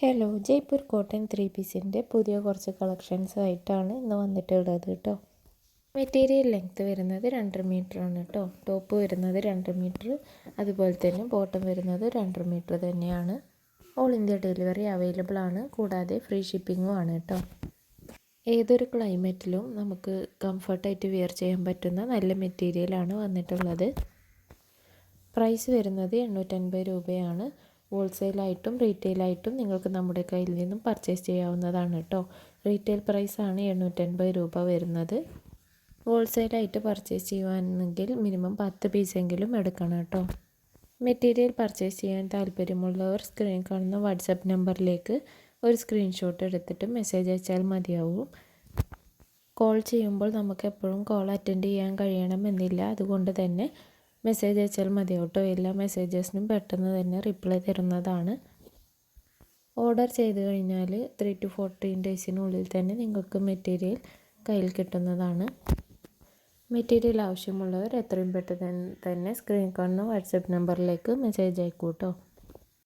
Hello Jaipur cotton three പീസിന്റെ പുതിയ കുറച്ച് കളക്ഷൻസ് ആയിട്ടാണ് ഇന്ന് വന്നിട്ടുള്ളത് കേട്ടോ മെറ്റീരിയൽ ലെങ്ത്ത് വരുന്നത് രണ്ടര മീറ്റർ ആണ് കേട്ടോ ടോപ്പ് വരുന്നത് രണ്ടര മീറ്റർ അതുപോലെ തന്നെ ബോട്ടം വരുന്നത് രണ്ടര മീറ്റർ തന്നെയാണ്. ഓൾ ഇന്ത്യ ഡെലിവറി അവൈലബിൾ ആണ് കൂടാതെ ഫ്രീ ഷിപ്പിങ്ങും ആണ് കേട്ടോ ഏതൊരു ക്ലൈമറ്റിലും നമുക്ക് കംഫർട്ടായിട്ട് വിയർ ചെയ്യാൻ പറ്റുന്ന നല്ല മെറ്റീരിയലാണ് വന്നിട്ടുള്ളത്. പ്രൈസ് വരുന്നത് എണ്ണൂറ്റൻപത് രൂപയാണ്. ഹോൾസെയിലായിട്ടും റീറ്റെയിലായിട്ടും നിങ്ങൾക്ക് നമ്മുടെ കയ്യിൽ നിന്നും പർച്ചേസ് ചെയ്യാവുന്നതാണ് കേട്ടോ റീറ്റെയിൽ പ്രൈസാണ് എണ്ണൂറ്റൻപത് രൂപ വരുന്നത്. ഹോൾസെയിലായിട്ട് പർച്ചേസ് ചെയ്യുവാണെങ്കിൽ മിനിമം പത്ത് പീസെങ്കിലും എടുക്കണം കേട്ടോ മെറ്റീരിയൽ പർച്ചേസ് ചെയ്യാൻ താല്പര്യമുള്ളവർ സ്ക്രീൻ കാണുന്ന വാട്സപ്പ് നമ്പറിലേക്ക് ഒരു സ്ക്രീൻഷോട്ട് എടുത്തിട്ട് മെസ്സേജ് അയച്ചാൽ മതിയാവും. കോൾ ചെയ്യുമ്പോൾ നമുക്ക് എപ്പോഴും കോൾ അറ്റൻഡ് ചെയ്യാൻ കഴിയണമെന്നില്ല. അതുകൊണ്ട് തന്നെ മെസ്സേജ് അയച്ചാൽ മതി. കേട്ടോ എല്ലാ മെസ്സേജസിനും പെട്ടെന്ന് തന്നെ റിപ്ലൈ തരുന്നതാണ്. ഓർഡർ ചെയ്ത് കഴിഞ്ഞാൽ ത്രീ ടു ഫോർട്ടീൻ ഡേയ്സിനുള്ളിൽ തന്നെ നിങ്ങൾക്ക് മെറ്റീരിയൽ കയ്യിൽ കിട്ടുന്നതാണ്. മെറ്റീരിയൽ ആവശ്യമുള്ളവർ എത്രയും പെട്ടെന്ന് തന്നെ സ്ക്രീൻ കാണുന്ന വാട്സപ്പ് നമ്പറിലേക്ക് മെസ്സേജ് അയക്കൂ കേട്ടോ